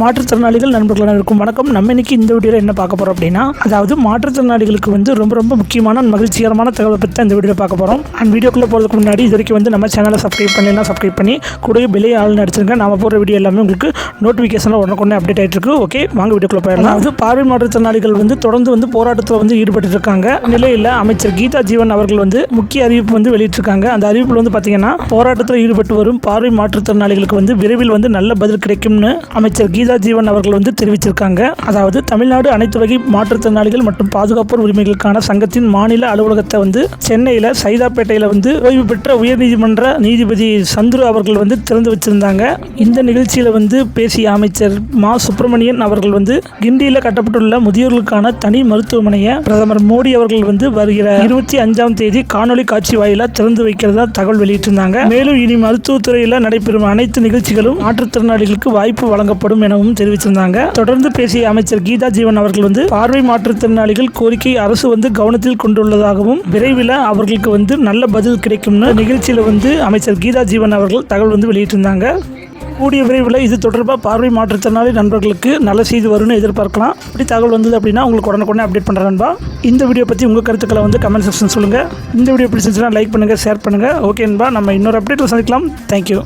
மாற்றுத்திறனாளிகள் நண்பர்களாக இருக்கும். வணக்கம். நம்ம இன்னைக்கு இந்த வீடியோவில் என்ன பார்க்க போகிறோம் அப்படின்னா அதாவது மாற்றுத்திறனாளிகளுக்கு வந்து ரொம்ப ரொம்ப முக்கியமான மகிழ்ச்சிகரமான தகவலை பற்றி தான் இந்த வீடியோவில் பார்க்க போகிறோம் அண்ட் வீடியோக்குள்ளே போகிறதுக்கு முன்னாடி இது வரைக்கும் வந்து நம்ம சேனலை சப்ஸ்கிரைப் பண்ணலாம் சப்ஸ்கிரைப் பண்ணி கூடவே விலை ஆள் நடிச்சிருங்க நாம போகிற வீடியோ எல்லாமே உங்களுக்கு நோட்டிஃபிகேஷனில் உடனே அப்டேட் ஆகிட்டு இருக்கு. ஓகே வாங்க வீடியோக்குள்ளே போயிடலாம். அதாவது பார்வை மாற்றுத்திறனாளிகள் வந்து தொடர்ந்து வந்து போராட்டத்தில் வந்து ஈடுபட்டு இருக்காங்க. நிலையில் அமைச்சர் கீதா ஜீவன் அவர்கள் வந்து முக்கிய அறிவிப்பு வந்து வெளியிட்டிருக்காங்க. அந்த அறிவிப்பில் வந்து பார்த்தீங்கன்னா போராட்டத்தில் ஈடுபட்டு வரும் பார்வை மாற்றுத்திறனாளிகளுக்கு வந்து விரைவில் வந்து நல்ல பதில் கிடைக்கும்னு அமைச்சர் கீதா ஜீவன் அவர்கள் வந்து தெரிவிச்சிருக்காங்க. அதாவது தமிழ்நாடு அனைத்து வகை மாற்றுத்திறனாளிகள் மற்றும் பாதுகாப்போர் உரிமைகளுக்கான சங்கத்தின் மாநில அலுவலகத்தை வந்து சென்னையில் சைதாப்பேட்டையில் வந்து ஓய்வு பெற்ற உயர்நீதிமன்ற நீதிபதி சந்துரு அவர்கள் வந்து திறந்து வச்சிருந்தாங்க. இந்த நிகழ்ச்சியில் வந்து பேசிய அமைச்சர் மா சுப்பிரமணியன் அவர்கள் வந்து கிண்டியில் கட்டப்பட்டுள்ள முதியோர்களுக்கான தனி மருத்துவமனையை பிரதமர் மோடி அவர்கள் வந்து வருகிற இருபத்தி அஞ்சாம் தேதி காணொலி காட்சி வாயிலாக திறந்து வைக்கிறதா தகவல் வெளியிட்டிருந்தாங்க. மேலும் இனி மருத்துவத்துறையில் நடைபெறும் அனைத்து நிகழ்ச்சிகளும் மாற்றுத்திறனாளிகளுக்கு வாய்ப்பு வழங்கப்படும் எனவும் தெரிவிச்சிருந்தாங்க. தொடர்ந்து பேசிய அமைச்சர் கீதா ஜீவன் அவர்கள் வந்து பார்வை மாற்றுத்திறனாளிகள் கோரிக்கை அரசு வந்து கவனத்தில் கொண்டுள்ளதாகவும் விரைவில் அவர்களுக்கு வந்து நல்ல பதில் கிடைக்கும்னு நிகழ்ச்சியில் வந்து அமைச்சர் கீதா ஜீவன் அவர்கள் தகவல் வந்து வெளியிட்டிருந்தாங்க. கூடிய விரைவில் இது தொடர்பாக பார்வை மாற்றுத்திறனாளி நண்பர்களுக்கு நல்ல செய்தி வரும்னு எதிர்பார்க்கலாம். இப்படி தகவல் வந்தது அப்படின்னா உங்களுக்கு உடனுக்குடனே அப்டேட் பண்ணுறேன் நண்பா. இந்த வீடியோ பற்றி உங்கள் கருத்துக்களை வந்து கமெண்ட் செக்ஷன் சொல்லுங்கள் இந்த வீடியோ பிடிச்சிருந்துச்சுன்னா லைக் பண்ணுங்கள் ஷேர் பண்ணுங்கள் ஓகே நண்பா நம்ம இன்னொரு அப்டேட்டில் சந்திக்கலாம். தேங்க்யூ